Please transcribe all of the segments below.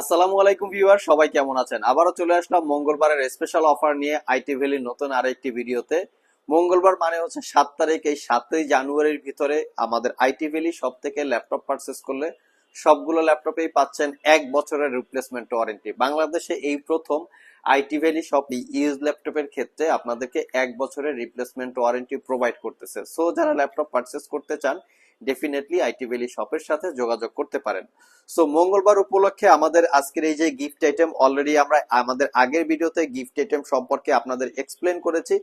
আসসালামু আলাইকুম ভিউয়ার, সবাই কেমন আছেন? আবারও চলে আসলাম মঙ্গলবারের স্পেশাল অফার নিয়ে আইটি ভ্যালির নতুন আরেকটি ভিডিওতে। মঙ্গলবার মানে হচ্ছে সাত তারিখ, এই সাতই জানুয়ারির ভিতরে আমাদের আইটি ভ্যালি সব থেকে ল্যাপটপ পারচেস করলে সবগুলো ল্যাপটপেই পাচ্ছেন এক বছরের রিপ্লেসমেন্ট ওয়ারেন্টি বাংলাদেশে এই প্রথম আইটি ভ্যালি সব ইউজ ল্যাপটপের ক্ষেত্রে আপনাদেরকে এক বছরের রিপ্লেসমেন্ট ওয়ারেন্টি প্রোভাইড করতেছে। সো যারা ল্যাপটপ পারচেস করতে চান ডেফিনেটলি আইটি ভ্যালি শপের সাথে যোগাযোগ করতে পারেন। সো মঙ্গলবার উপলক্ষে আমাদের আজকের এই যে গিফট আইটেম অলরেডি আমরা আমাদের আগের ভিডিওতে গিফট আইটেম সম্পর্কে আপনাদের এক্সপ্লেন করেছি।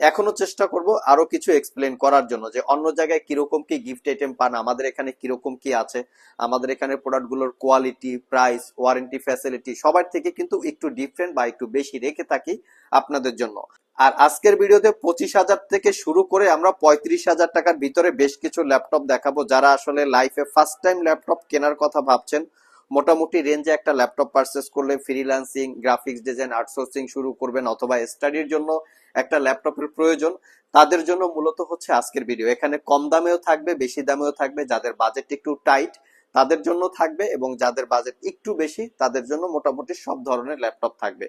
এখনও চেষ্টা করব আরও কিছু এক্সপ্লেন করার জন্য যে অন্য জায়গায় কীরকম কি গিফট আইটেম পান, আমাদের এখানে কীরকম কি আছে, আমাদের এখানে প্রোডাক্টগুলোর কোয়ালিটি প্রাইস ওয়ারেন্টি ফ্যাসিলিটি সবার থেকে কিন্তু একটু ডিফারেন্ট বা একটু বেশি রেখে থাকি আপনাদের জন্য। আর আজকের ভিডিওতে পঁচিশ হাজার থেকে শুরু করে আমরা পঁয়ত্রিশ হাজার টাকার ভিতরে বেশ কিছু ল্যাপটপ দেখাবো। যারা আসলে লাইফে ফার্স্ট টাইম ল্যাপটপ কেনার কথা ভাবছেন, মোটামুটি রেঞ্জে একটা ল্যাপটপ পারচেস করলে ফ্রিল্যান্সিং গ্রাফিক্স ডিজাইন আউটসোর্সিং শুরু করবেন অথবা স্টাডির জন্য একটা ল্যাপটপের প্রয়োজন। তাদের জন্য মূলত হচ্ছে আজকের ভিডিও এখানে কম দামেও থাকবে, বেশি দামেও থাকবে, যাদের বাজেট একটু টাইট তাদের জন্য থাকবে এবং যাদের বাজেট একটু বেশি তাদের জন্য মোটামুটি সব ধরনের ল্যাপটপ থাকবে।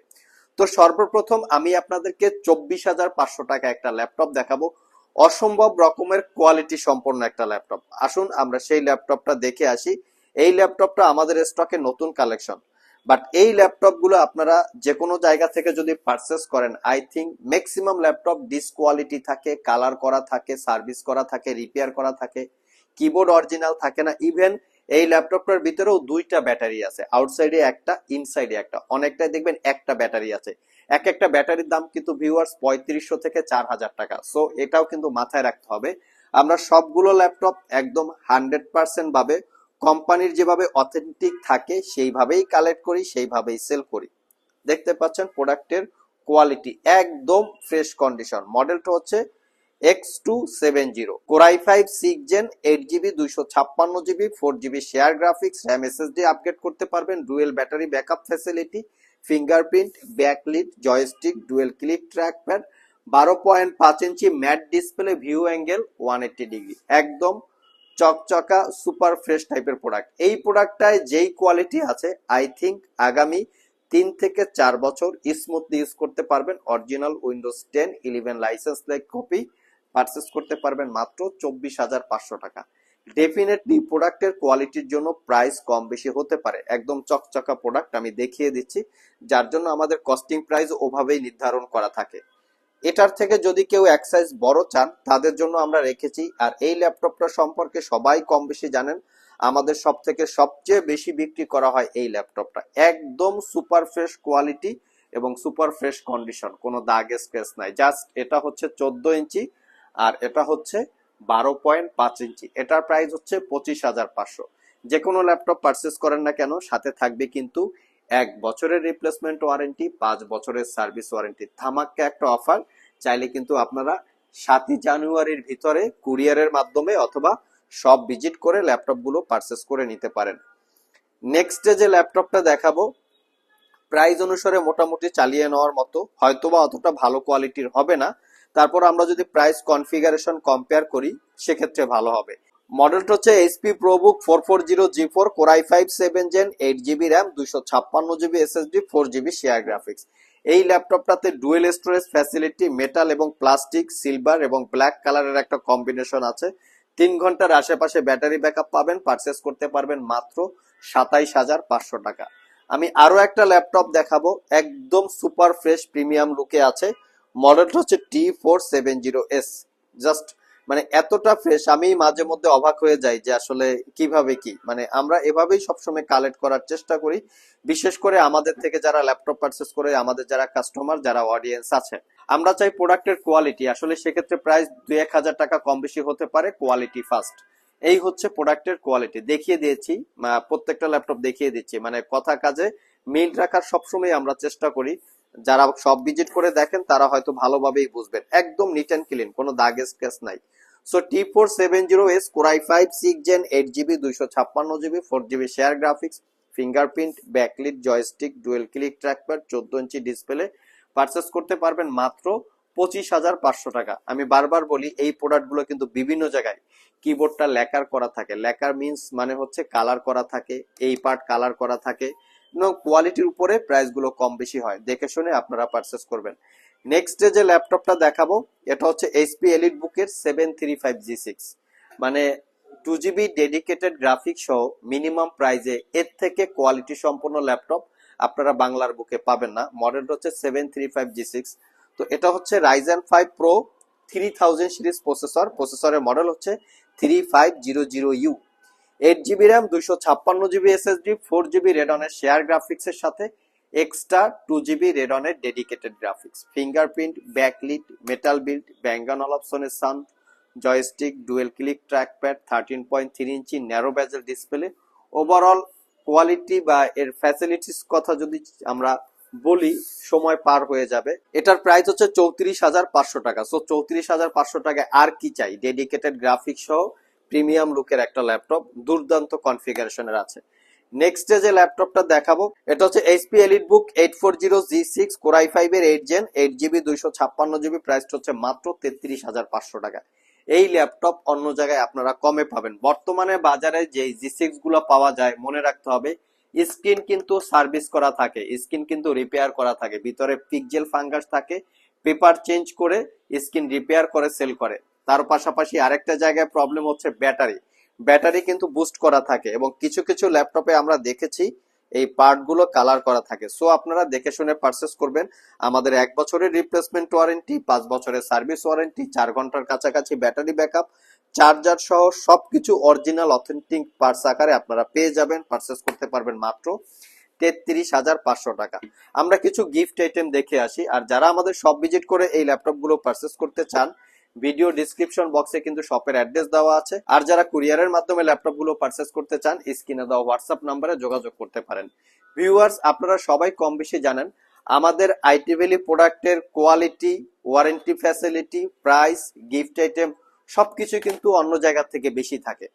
তো সর্বপ্রথম আমি আপনাদেরকে চব্বিশ হাজার পাঁচশো টাকা একটা ল্যাপটপ দেখাবো। অসম্ভব রকমের কোয়ালিটি সম্পন্ন একটা ল্যাপটপ। আসুন, আমরা সেই ল্যাপটপটা দেখে আসি। এই ল্যাপটপটা আমাদের স্টকে নতুন কালেকশন। বাট এই ল্যাপটপগুলো আপনারা যে কোনো জায়গা থেকে যদি পারচেস করেন আই থিঙ্ক ম্যাক্সিমাম ল্যাপটপ ডিসকোয়ালিটি থাকে কালার করা থাকে সার্ভিস করা থাকে রিপেয়ার করা থাকে কিবোর্ড অরিজিনাল থাকে না ইভেন এই ল্যাপটপটার ভিতরেও দুইটা ব্যাটারি আছে আউটসাইডে একটা ইনসাইডে একটা। অনেকটাই দেখবেন একটা ব্যাটারি আছে। এক একটা ব্যাটারির দাম কিন্তু ভিউয়ার্স পঁয়ত্রিশশো থেকে চার হাজার টাকা। সো এটাও কিন্তু মাথায় রাখতে হবে। আমরা সবগুলো ল্যাপটপ একদম হান্ড্রেড পার্সেন্ট ভাবে কোম্পানির যেভাবে অথেন্টিক থাকে, সেইভাবেই কালেক্ট করি, সেইভাবেই সেল করি। দেখতে পাচ্ছেন প্রোডাক্টের কোয়ালিটি একদম ফ্রেশ কন্ডিশন মডেলটা হচ্ছে X two seven zero core i five eight GB ছাপ্পান্ন GB four GB share graphics upgrade করতে পারবেন dual battery backup fingerprint dual click বারো পয়েন্ট পাঁচ inch matte display view angle one eighty degree একদম চকচকা super fresh টাইপের product এই প্রোডাক্টটায় যেই কোয়ালিটি আছে আই থিঙ্ক আগামী তিন থেকে চার বছর স্মুথলি ইউজ করতে পারবেন original Windows ten eleven licence like copy purchase করতে পারবেন মাত্র চব্বিশ হাজার পাঁচশো টাকা। ডেফিনেটলি প্রোডাক্টের কোয়ালিটির জন্য প্রাইস কম বেশি হতে পারে। একদম চকচকা প্রোডাক্ট আমি দেখিয়ে দিচ্ছি, যার জন্য আমাদের কস্টিং প্রাইস ওভাবেই নির্ধারণ করা থাকে। এটার থেকে যদি কেউ এক সাইজ বড় চান, তাদের জন্য আমরা রেখেছি। আর এই ল্যাপটপটা সম্পর্কে সবাই কম বেশি জানেন। আমাদের সব থেকে সবচেয়ে বেশি বিক্রি করা হয় এই ল্যাপটপটা। একদম সুপার ফ্রেশ কোয়ালিটি এবং সুপার ফ্রেশ কন্ডিশন কোনো দাগ স্ক্র্যাচ নাই। জাস্ট এটা হচ্ছে চোদ্দ ইঞ্চি আর এটা হচ্ছে বারো পয়েন্ট পাঁচ ইঞ্চি। এটার প্রাইস হচ্ছে পঁচিশ হাজার পাঁচশো। যে কোনো ল্যাপটপ পারচেস করেন না কেন, সাথে থাকবে কিন্তু এক বছরের রিপ্লেসমেন্ট ওয়ারেন্টি পাঁচ বছরের সার্ভিস ওয়ারেন্টি ধামাক্কা একটা অফার চাইলে কিন্তু আপনারা সাতই জানুয়ারির ভিতরে কুরিয়ারের মাধ্যমে অথবা সব ভিজিট করে ল্যাপটপগুলো পারচেস করে নিতে পারেন। নেক্সট যে ল্যাপটপটা দেখাবো প্রাইস অনুসারে মোটামুটি চালিয়ে নেওয়ার মতো, হয়তোবা অতটা ভালো কোয়ালিটির হবে না তারপর আমরা যদি প্রাইস কনফিগারেশন কম্পেয়ার করি, সেক্ষেত্রে ভালো হবে। মডেলটা হচ্ছে HP ProBook four four zero G four core i five seven gen eight GB RAM দুইশো ছাপ্পান্ন GB SSD four GB share graphics এই ল্যাপটপটাতে ডুয়েল স্টোরেজ ফ্যাসিলিটি মেটাল এবং প্লাস্টিক সিলভার এবং ব্ল্যাক কালারের একটা কম্বিনেশন আছে। তিন ঘণ্টার আশেপাশে ব্যাটারি ব্যাকআপ পাবেন পারচেস করতে পারবেন মাত্র সাতাইশ হাজার পাঁচশো টাকা। আমি আরও একটা ল্যাপটপ দেখাবো, একদম সুপার ফ্রেশ প্রিমিয়াম লুকে আছে। মডেলটা হচ্ছে T four seven zero S. Just মানে এতটা ফ্রেশ আমি মাঝে মধ্যে অবাক হয়ে যাই যে আসলে কীভাবে কি। মানে আমরা এভাবেই সবসময় কালেক্ট করার চেষ্টা করি। বিশেষ করে আমাদের থেকে যারা ল্যাপটপ পারচেস করে, আমাদের যারা কাস্টমার যারা অডিয়েন্স আছে। আমরা চাই প্রোডাক্টের কোয়ালিটি আসলে সেক্ষেত্রে প্রাইস দুই এক হাজার টাকা কম বেশি হতে পারে কোয়ালিটি ফার্স্ট এই হচ্ছে প্রোডাক্টের কোয়ালিটি দেখিয়ে দিয়েছি প্রত্যেকটা ল্যাপটপ দেখিয়ে দিচ্ছি। মানে কথা কাজে মিল রাখার সবসময় আমরা চেষ্টা করি। যারা সব ভিজিট করে দেখেন, তারা হয়তো ভালোভাবেই বুঝবেন। একদম নিট অ্যান্ড ক্লিন কোনো দাগ স্কেচ নাই। So T four seven zero S core i five six gen eight GB দুইশো ছাপ্পান্ন GB four GB share graphics fingerprint backlit joystick dual click trackpad চোদ্দ ইঞ্চি ডিসপ্লে পারচেস করতে পারবেন মাত্র পঁচিশ হাজার পাঁচশো টাকা। আমি বারবার বলি, এই প্রোডাক্টগুলো কিন্তু বিভিন্ন জায়গায় কিবোর্ডটা লেকার করা থাকে। লেকার মিন্স মানে হচ্ছে কালার করা থাকে, এই পার্ট কালার করা থাকে। কোয়ালিটির উপরে প্রাইসগুলো কম বেশি হয়। দেখে শুনে আপনারা পারচেস করবেন। নেক্সট যে ল্যাপটপটা দেখাবো, এটা হচ্ছে এইচপি এলিট বুকের seven three five G six মানে টু জিবি ডেডিকেটেড গ্রাফিক্স সহ মিনিমাম প্রাইজে এর থেকে কোয়ালিটি সম্পন্ন ল্যাপটপ আপনারা বাংলার বুকে পাবেন না। মডেলটা হচ্ছে seven three five G six তো এটা হচ্ছে Ryzen five Pro three thousand series processor প্রসেসরের মডেল হচ্ছে three five zero zero U eight GB RAM দুইশো ছাপ্পান্ন জিবি এসএসডি ফোর জিবি রেডনের শেয়ার গ্রাফিক্সের সাথে extra two GB রেডনের dedicated graphics fingerprint backlit metal build Bang and অলপসনের San joystick dual click trackpad thirteen point three inch narrow bezel display overall quality বা এর facilities কথা যদি আমরা বলি, সময় পার হয়ে যাবে, এটার প্রাইস হচ্ছে চৌত্রিশ হাজার পাঁচশো টাকা। সো চৌত্রিশ হাজার পাঁচশো টাকায় আর কি চাই? ডেডিকেটেড গ্রাফিক্স সহ প্রিমিয়াম লুকের একটা ল্যাপটপ দুর্দান্ত কনফিগারেশনের আছে। নেক্সট যে ল্যাপটপটা দেখাবো, এটা হচ্ছে HP EliteBook eight four zero G six core i five এর এইট জেন এইট জিবি দুইশো ছাপ্পান্ন জিবি প্রাইসটা হচ্ছে মাত্র তেত্রিশ হাজার পাঁচশো টাকা। এই ল্যাপটপ অন্য জায়গায় আপনারা কমে পাবেন। বর্তমানে বাজারে যে জি সিক্সগুলো পাওয়া যায়, মনে রাখতে হবে, স্ক্রিন কিন্তু সার্ভিস করা থাকে, স্ক্রিন কিন্তু রিপেয়ার করা থাকে, ভিতরে পিকজেল ফাঙ্গাস থাকে পেপার চেঞ্জ করে স্ক্রিন রিপেয়ার করে সেল করে। তার পাশাপাশি আরেকটা জায়গায় প্রবলেম হচ্ছে ব্যাটারি। ব্যাটারি কিন্তু বুস্ট করা থাকে এবং কিছু কিছু ল্যাপটপে আমরা দেখেছি এই পার্টগুলো কালার করা থাকে। সো আপনারা দেখে শুনে পারচেস করবেন। আমাদের এক বছরের রিপ্লেসমেন্ট ওয়ারেন্টি পাঁচ বছরের সার্ভিস ওয়ারেন্টি চার ঘণ্টার কাছাকাছি ব্যাটারি ব্যাকআপ চার্জার সহ সবকিছু অরিজিনাল অথেন্টিক পার্টস আকারে আপনারা পেয়ে যাবেন। পারচেস করতে পারবেন মাত্র তেত্রিশ হাজার পাঁচশো টাকা। আমরা কিছু গিফট আইটেম দেখে আসি। আর যারা আমাদের সব ভিজিট করে এই ল্যাপটপগুলো পারচেস করতে চান ভিডিও ডিসক্রিপশন বক্সে কিন্তু শপের অ্যাড্রেস দেওয়া আছে। আর যারা কুরিয়ারের মাধ্যমে ল্যাপটপগুলো পারচেস করতে চান স্ক্রিনে দেওয়া হোয়াটসঅ্যাপ নাম্বারে যোগাযোগ করতে পারেন। ভিউয়ার্স আপনারা সবাই কম বেশি জানেন, আমাদের আইটি ভ্যালি প্রোডাক্টের quality warranty facility price gift item সবকিছু কিন্তু অন্য জায়গা থেকে বেশি থাকে।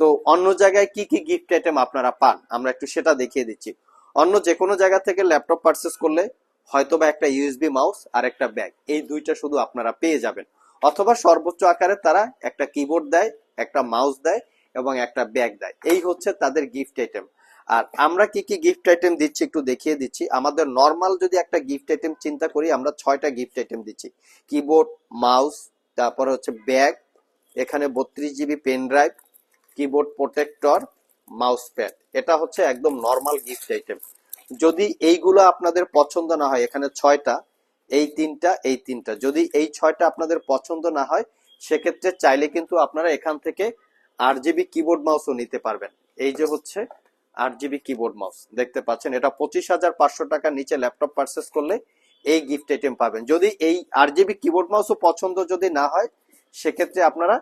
তো অন্য জায়গায় কি কি গিফট আইটেম আপনারা পান, আমরা একটু সেটা দেখিয়ে দিচ্ছি। অন্য যে কোনো জায়গা থেকে ল্যাপটপ পারচেস করলে হয়তো বা একটা ইউএসবি মাউস আর একটা ব্যাগ এই দুইটা শুধু আপনারা পেয়ে যাবেন। অথবা সর্বোচ্চ আকারে তারা একটা কিবোর্ড দেয়, একটা মাউস দেয় এবং একটা ব্যাগ দেয়। এই হচ্ছে তাদের গিফট আইটেম আর আমরা কি কি গিফট আইটেম দিচ্ছি একটু দেখিয়ে দিচ্ছি। আমাদের নর্মাল যদি একটা গিফট আইটেম চিন্তা করি, আমরা ছয়টা গিফট আইটেম দিচ্ছি। কিবোর্ড মাউস তারপরে হচ্ছে ব্যাগ এখানে বত্রিশ GB pen drive keyboard protector mouse pad এটা হচ্ছে একদম নর্মাল গিফট আইটেম যদি এইগুলো আপনাদের পছন্দ না হয়, এখানে ছয়টা এই তিনটা এই তিনটা। যদি এই ছয়টা আপনাদের পছন্দ না হয়, সেক্ষেত্রে চাইলে কিন্তু আপনারা এখান থেকে আট জিবি কিবোর্ড মাউসও নিতে পারবেন। এই যে হচ্ছে আট জিবি কিবোর্ড মাউস দেখতে পাচ্ছেন? এটা পঁচিশ হাজার পাঁচশো টাকার নিচে ল্যাপটপ পারচেস করলে এই গিফট আইটেম পাবেন। যদি এই আট জিবি কিবোর্ড মাউসও পছন্দ যদি না হয়, সেক্ষেত্রে আপনারা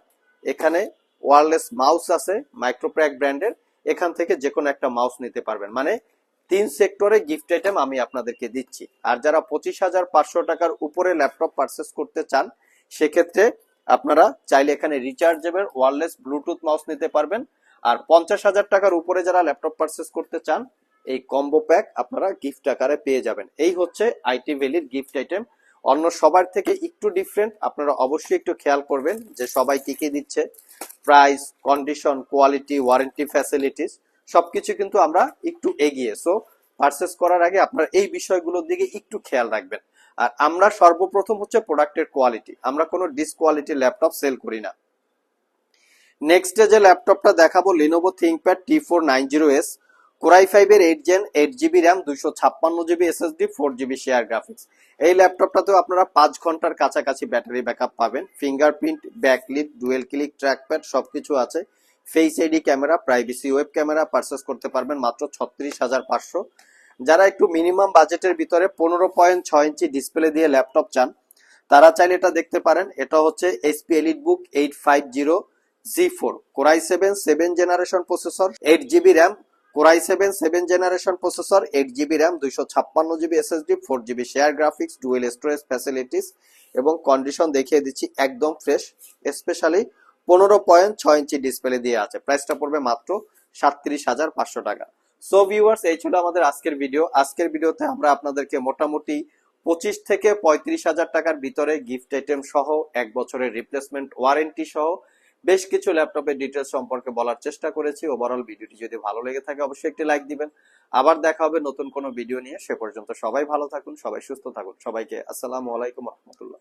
এখানে ওয়ারলেস মাউস আছে মাইক্রোপ্র্যাক ব্র্যান্ডের এখান থেকে যে কোনো একটা মাউস নিতে পারবেন। মানে তিন সেক্টরে গিফট আইটেম আমি আপনাদেরকে দিচ্ছি। আর যারা পঁচিশ হাজার পাঁচশো টাকার উপরে ল্যাপটপ পারচেস করতে চান, সেক্ষেত্রে আপনারা চাইলে এখানে রিচার্জেবল ওয়ারলেস ব্লুটুথ মাউস নিতে পারবেন। আর পঞ্চাশ হাজার টাকার উপরে যারা ল্যাপটপ পারচেস করতে চান, এই কম্বো প্যাক আপনারা গিফট আকারে পেয়ে যাবেন। এই হচ্ছে আইটি ভ্যালির গিফট আইটেম অন্য সবার থেকে একটু ডিফারেন্ট আপনারা অবশ্যই একটু খেয়াল করবেন যে সবাই কি কি দিচ্ছে। Price condition quality warranty facilities সবকিছু কিন্তু আমরা একটু এগিয়ে। সো পারচেস করার আগে আপনারা এই বিষয়গুলোর দিকে একটু খেয়াল রাখবেন। আর আমরা সর্বপ্রথম হচ্ছে প্রোডাক্টের কোয়ালিটি আমরা কোনো ডিসকোয়ালিটি ল্যাপটপ সেল করি না। নেক্সট যে ল্যাপটপটা দেখাবো Lenovo ThinkPad T four nine zero S core i five এর eight gen eight GB RAM দুইশো ছাপ্পান্ন GB SSD four GB share graphics এই ল্যাপটপটাতেও আপনারা পাঁচ ঘণ্টার কাছাকাছি ব্যাটারি ব্যাকআপ পাবেন। Fingerprint backlit dual click trackpad সবকিছু আছে। Face ID camera privacy web camera purchase করতে পারবেন মাত্র ছত্রিশ হাজার পাঁচশো। যারা একটু মিনিমাম বাজেটের ভিতরে পনেরো পয়েন্ট ছয় ইঞ্চি ডিসপ্লে দিয়ে ল্যাপটপ চান, তারা চাইলে এটা দেখতে পারেন। এটা হচ্ছে HP EliteBook eight five zero G four core i seven seven generation processor eight GB RAM core i seven seven generation processor eight GB RAM দুইশো ছাপ্পান্ন GB SSD four GB share graphics dual storage facilities এবং condition দেখিয়ে দিচ্ছি একদম fresh specially পনেরো point ছয় inch display দিয়ে আছে। প্রাইসটা পড়বে মাত্র সাতত্রিশ হাজার পাঁচশো টাকা। সো ভিউয়ার্স এই ছিল আমাদের আজকের ভিডিও আজকের ভিডিওতে আমরা আপনাদেরকে মোটামুটি পঁচিশ থেকে পঁয়ত্রিশ হাজার টাকার ভিতরে গিফট আইটেম সহ, এক বছরের রিপ্লেসমেন্ট ওয়ারেন্টি সহ, বেশ কিছু ল্যাপটপের ডিটেলস সম্পর্কে বলার চেষ্টা করেছি। ওভারঅল ভিডিওটি যদি ভালো লেগে থাকে, অবশ্যই একটি লাইক দিবেন। আবার দেখা হবে নতুন কোনো ভিডিও নিয়ে। সে পর্যন্ত সবাই ভালো থাকুন, সবাই সুস্থ থাকুন। সবাইকে আসসালামু আলাইকুম রহমতুল্লাহ।